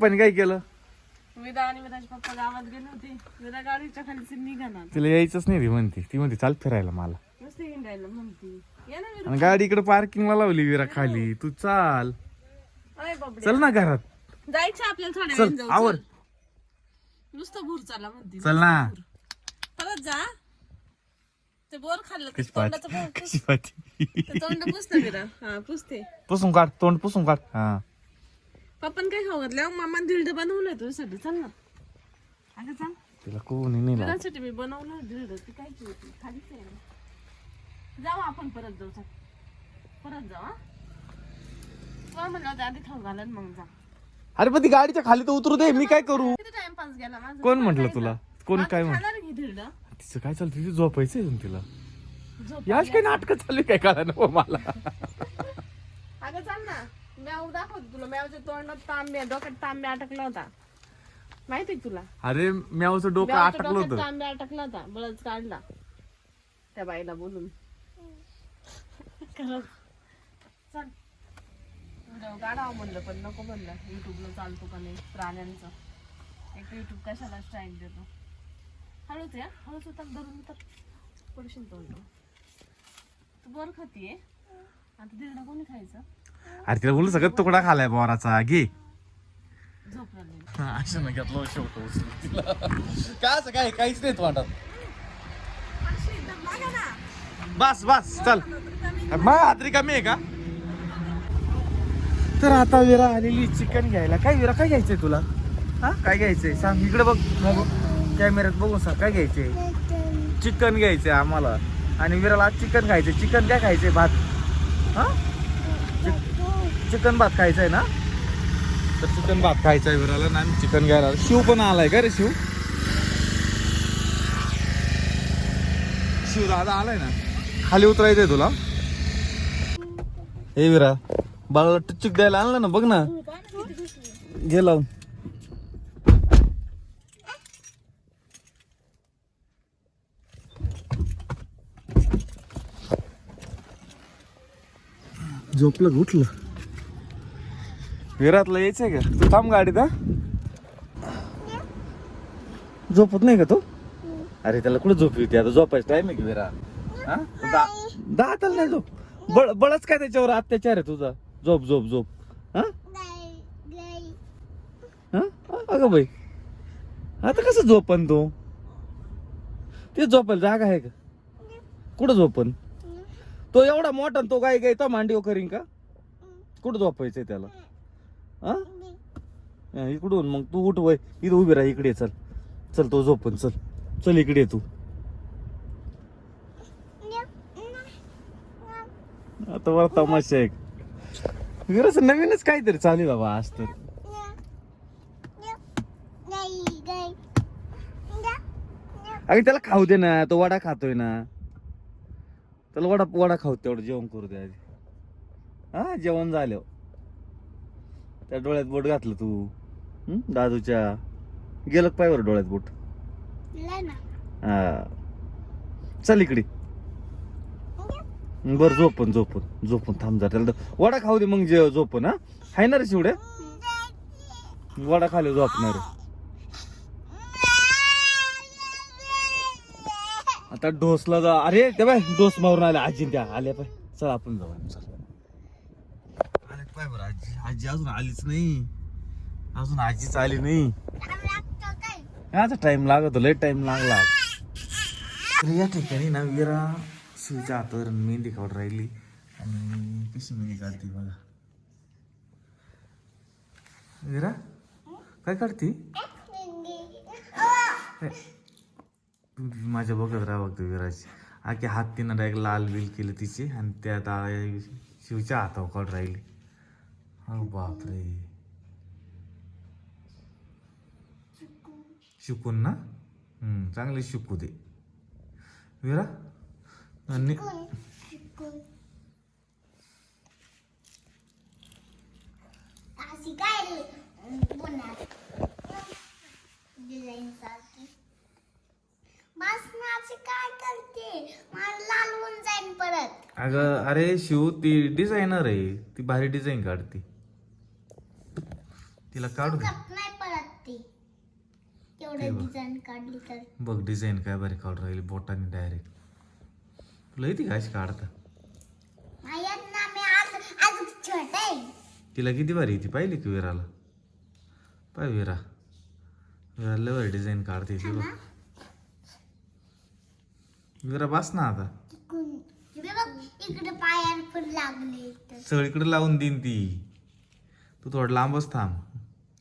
पण काय केलं? विदा आणि विदाचे पप्पा गावात गेले होते. विदा गाडीच्या खाली निघाणार. तिला यायचंच नाही ती म्हणते. ती म्हणते चाल फिरायला मला. नुसते हिंडायला म्हणते. ये ना विदा आणि गाडी इकडे पार्किंगला लावली विरा खाली. तू चाल. अय बाबडे चल ना घरात. जायचं आपल्याला थोड्या चल जाऊ. आवर. चल. नुसतं भूर चाला म्हणते. चल ना. परत जा. ते बोर खाल्लं कशी तोंडाचं पाहते? बोर कशी पाहते? ते तोंड पुसतं विरा. हा पुसते. पुसून काढ तोंड पुसून काढ. हा. पप्पान काय खाऊ घातलं? मामा धिरड बनवलंय तुझ्यासाठी. चल ना. अगं चल. तिला कोणी नाही लावत. विरासाठी मी बनवलं धिरड ती काय होती? खालीच आहे ना. जाऊ आपण परत जाऊ. चल. परत जाऊ हा? तुला म्हणलं होतं आधी खाऊ घालन मग जा. अरे पण ती गाडीच्या खाली तर उतरू दे. मी काय करू? किती टाइमपास गेला माझा. कोण म्हंटल तुला? कोण काय म्हण खाणार की धिरड तिचं काय चालतं? तिथे झोपायचंय ना तिला. झोप याच काही नाटक चालू काय? कळा ना मला. चाल ना म्याव दाखवते तुला. म्यावच्या तोंडात तांब्या डोक्यात तांब्या अटकला होता. माहिती तुला? अरे म्यावचं डोकं म्यावच्या अटकलं डोक्यात होतं. तांब्या अटकला होता. बळच काढला. त्या बाईला बोलून. खरंच. चल. व्हिडिओ काढावं म्हणलं पण नको म्हणलं. युट्यूबला चालतो का नाही? प्राण्यांचं. एक युट्यूब कशाला स्ट्राईक देतो? हळूच या हळूच होता धरून तर पडशील तोंड. तू बोर खातीये. आता दीडला कोणी खायचं? अरे तिला बोलू सगळं तुकडा खालाय बोराचा घे. असं नाही. घेतलं शेवट तिला. काय असं काय काहीच नाही वाटत. बस बस चल. मग हातरी कमी आहे का? तर आता विरा आलेली चिकन घ्यायला. काय विरा काय घ्यायचंय तुला? हा? काय घ्यायचंय? सांग इकडे बघ कॅमेऱ्यात बघून सांग काय घ्यायचंय? चिकन घ्यायचंय आम्हाला. आणि विराला चिकन खायचंय. चिकन काय खायचंय? भात. हा? चिकन भात खायचा आहे ना? तर चिकन भात खायचा आहे विराला ना चिकन घ्यायला. शिव पण आलाय का रे शिव? शिव दादा आलाय ना? खाली उतरायचंय तुला. हे विरा बाळाला टचिक द्यायला आणलं ना बघ ना. घे लावून. झोपलं उठलं? विरातला यायचंय का? तू थांब गाडीत हा. झोपत नाही का तो? अरे त्याला कुठं झोप येते आता झोपायचं टाइम आहे की विरात? हा? दहा दाताला नाही झोप. बळ बळच काय त्याच्यावर अत्याचार आहे तुझा? झोप झोप झोप. हा? हा? अगं बाई. आता कसं झोपन तू? ते झोपायला जागा आहे का? कुठं झोपन? तो एवढा मोठा तो काय काय तो मांडीव करीन का? कुठं झोपायचंय त्याला? हा? इकडून मग तू उठ वय. इथं उभी राहा इकडे ये, चल. चल तो झोपन चल. चल इकडे ये तू. आता बरं तमाशा आहे. विरस नवीनच काहीतरी चालू बाबा आज तर. अरे त्याला खाऊ दे ना. तो वडा खातोय ना. त्याला वडा वडा खाऊ तेवढं जेवण करू दे आधी. हा जेवण झालं त्या डोळ्यात बोट घातलं तू? हं? दादूच्या? गेलं का पाय बरं डोळ्यात बोट हा. चल इकडे. बर झोपन झोपन झोपन थांब जा त्याला वडा खाऊ दे मग जे झोपन हा हाय ना रे शिवड्या? वडा खाली झोपणार. आता डोसला जा. अरे ते बाय डोस मारून आले आजी त्या. आल्या पाय. चल आपण जाऊ. चल बरं आजी आजी अजून आलीच नाही. अजून आजीच आली नाही. आता टाइम लागत लय टाइम लागला. तर या ठिकाणी ना विरा शिवच्या हातावर मेहंदी काढून राहिली. आणि कशी मेहंदी काढते बघा. विरा काय काढते? माझ्या बघत राहा बघतो विराची. आखे हात तिनं डायरेक्ट लाल बिल केले तिचे आणि त्यात आ- शिवच्या हातावर काढून राहिली. बापरे. शिकून ना? चांगले शिकू दे. विरा? आणि अगं अरे शिव ती डिझायनर आहे. ती भारी डिझाईन काढते. तिला काढू दे. सुकत नाही परत ती. तेवढं डिझाईन काढली तर. बघ डिझाईन काय बरी काढून राहिली बोटाने डायरेक्ट तुला येते का अशी काढता? मायात ना मी आज अजून छोट आहे. तिला किती भारी येते पाहिली की विराला? पाय विरा. विराला भारी डिझाईन काढते ती बघ. विरा बस ना आता. इकडून इकडे बघ इकडे पायावर पण लागले तर सगळीकडे लावून देईन ती. तू थोडं लांबच थांब.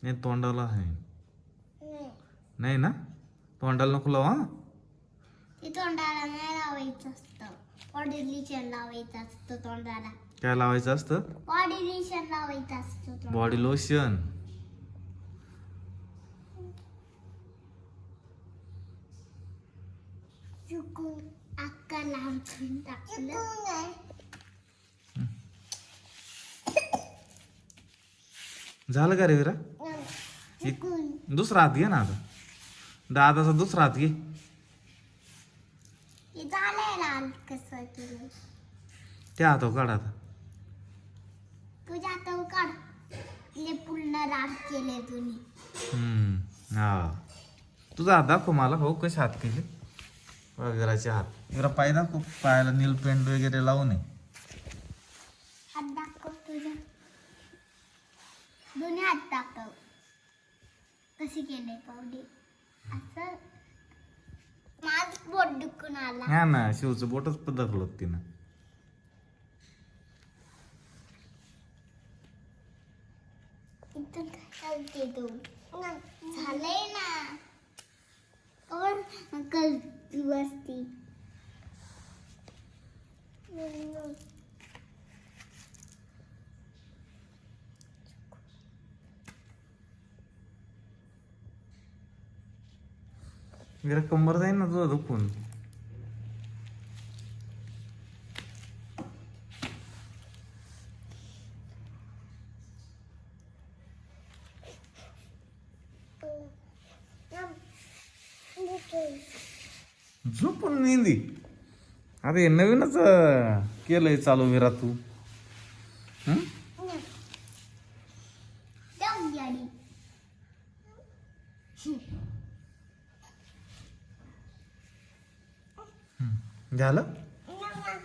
नाही तोंडाला आहे नाही. नाही ना? तोंडाला नको लाव। हा ते तोंडाला नाही लावायचं असतं. बॉडी लिशन लावायचं असतं तोंडाला. काय लावायचं असतं? बॉडी लिशन लावायचं असतं तोंडाला. बॉडी लोशन चुकून अक्का लांबून टाकलं. झालं का रे विरा दुसरा हात घे ना आता. दादाचा दुसरा हात घे. त्या हातावर काढ आता. तुझ्या हातावर काढ. ले पूर्ण राग केले तुम्ही हम्म, हा. तुझा हात दाखव मला भाऊ कसे हात केले? वगैरेचे हात. जरा पाय दाखव पायाला नील पेंट वगैरे लावू नये. हात दाखव तुझा. दोन्ही हात दाखव. कशी केले पावडे? असं. माझ बोट दुखून आला. हा ना शिवचं बोटच होतं तिनं. इथून काय करते तू झालंय ना. और अंकल तू. बसती जरा कंबर जाईल ना तुझं दुखून झोपून नेंदी अरे नवीनच अं, केलंय चालू विरा तू हं? जाऊन गाडी झालं?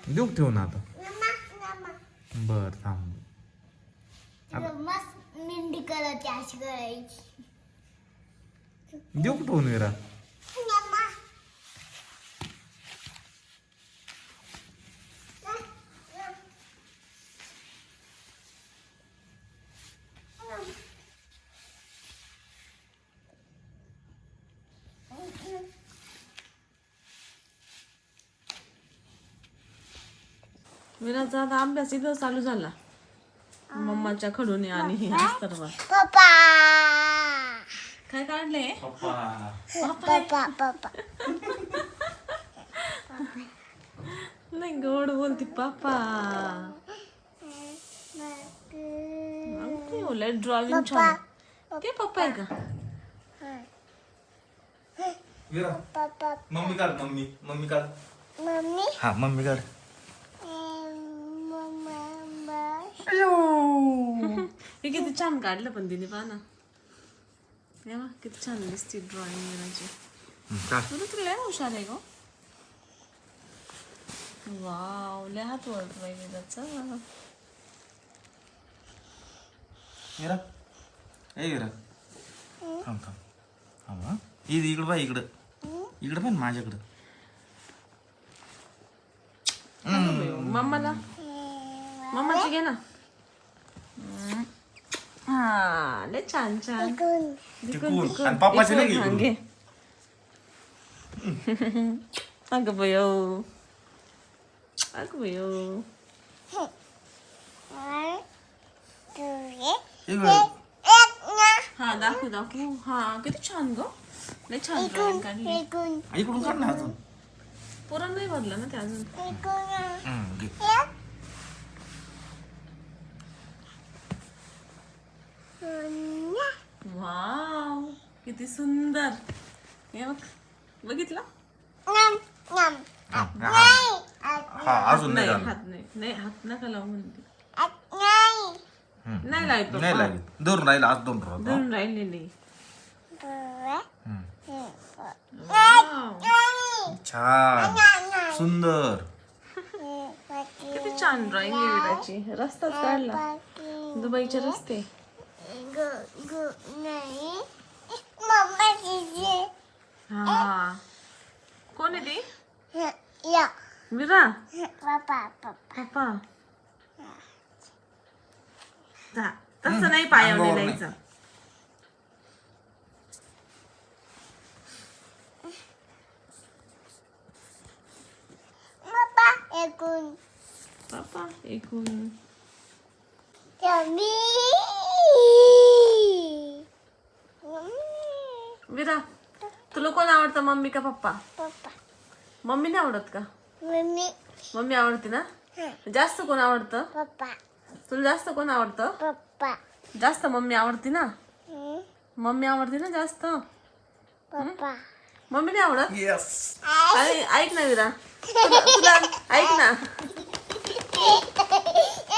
देऊ ठेवून आता. बर थांब. मस्त मेंढी करत अशी करायची. देऊ ठेवून विरा. विराचा आता अभ्यास इथं चालू झाला. मम्माच्या खडून आणि हे सर्व पप्पा. काय काढले? पप्पा. पप्पा. नाही गोड बोलती पापा उलट ड्रॉइंग छान ते पप्पा आहे का? विरा. पप्पा. मम्मी काढ मम्मी. मम्मी काढ. मम्मी. हा मम्मी काढ मम्मा हे किती छान काढलं पण तिने पहा ना. हे बघ, किती छान दिसते ड्रॉइंग करायची काढ तुला तुला लय हुशार आहे गो. वाव लय हात वळत पाहिजे त्याचं. विरा ए विरा थांब थांब. थांब हा. इकडं इकडं पाय इकडं. इकडं पण माझ्याकडं. मम्माला. मम्माची घे ना. 자, 렛츠 앉아. 이건 뜨끈. 안 빠빠지네, 이거. 단계. 아이고 뭐요. 아이고 뭐요. 하나, 둘, 셋, 이거. 넷, 넷, 하 나고 나고 하 그렇지 않은 거? 렛츠 나. 앉아. 이건 간이. 이건 아, 이걸로 갔나? 응, 보라는 해 봤나? 나한테 안 이거야. 이게. 셋. वाव किती सुंदर. हे बघ बघितलं? हा. अजून नाही नाही झालं. हात नाही. नाही हात नका लावू म्हणते. नाही. नाही लागेल दोन राहिला आज दोन राहिला. धरून राहिलेली छान. सुंदर. किती छान ड्रॉइंग आहे विराची. रस्ताच काढला. दुबईचे रस्ते. हा. कोण आहे ती? या. विरा पप्पा पप्पा. जा. तसं नाही पायावले अंगावर द्यायचं पप्पा एकूण. पप्पा एकूण कमी विरा तुला कोण आवडतं मम्मी का पप्पा? पप्पा. मम्मी नाही आवडत का? मम्मी. मम्मी आवडते ना? जास्त कोण आवडतं? पप्पा. तुला जास्त कोण आवडतं? पप्पा. जास्त मम्मी आवडती ना? मम्मी आवडते ना जास्त? पप्पा. मम्मी नाही आवडत? येस अरे ऐक ना विरा. तुला तुला- ऐक ना.